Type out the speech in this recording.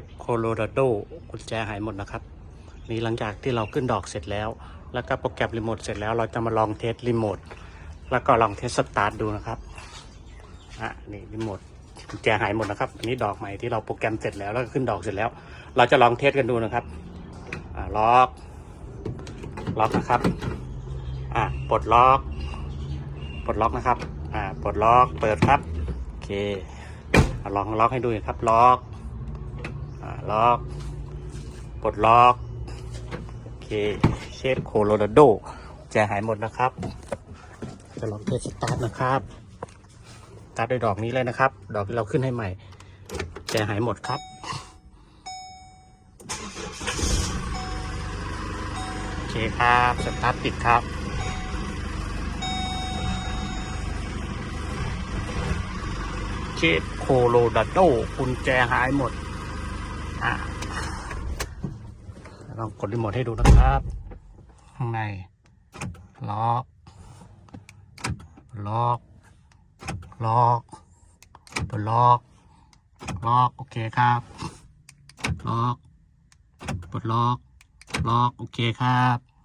ฟโคโลราโดกุญแจหายหมดนะครับนี่หลังจากที่เราขึ้นดอกเสร็จแล้ว แล้วก็โปรแกรมรีโมทเสร็จแล้ว เราจะมาลองเทสรีโมทแล้วก็ลองเทสสตาร์ทดูนะครับอะนี่รีโมทกุญแจหายหมดนะครับอันนี้ดอกใหม่ที่เราโปรแกรมเสร็จแล้วแล้วก็ขึ้นดอกเสร็จแล้ว เราจะลองเทสกันดูนะครับอ่าล็อกล็อกนะครับอะปลดล็อกปลดล็อกนะครับอ่าปลดล็อกเปิดครับโอเคลองล็อกให้ดูน่อยครับล็อก ล็อก ปลดล็อก โอเค เชฟโคโลราโดแจหายหมดนะครับ จะลองเทสสตาร์ทนะครับสตาร์ทด้วยดอกนี้เลยนะครับ ดอกที่เราขึ้นให้ใหม่แจหายหมดครับโอเคครับสตาร์ทติดครับเชฟโคโลราโดกุญแจหายหมด ลองกดรีโมทให้ดูนะครับ ข้างใน ล็อก ล็อก ล็อกปลดล็อก ล็อก โอเคครับ ล็อกปลดล็อก ล็อก โอเคครับ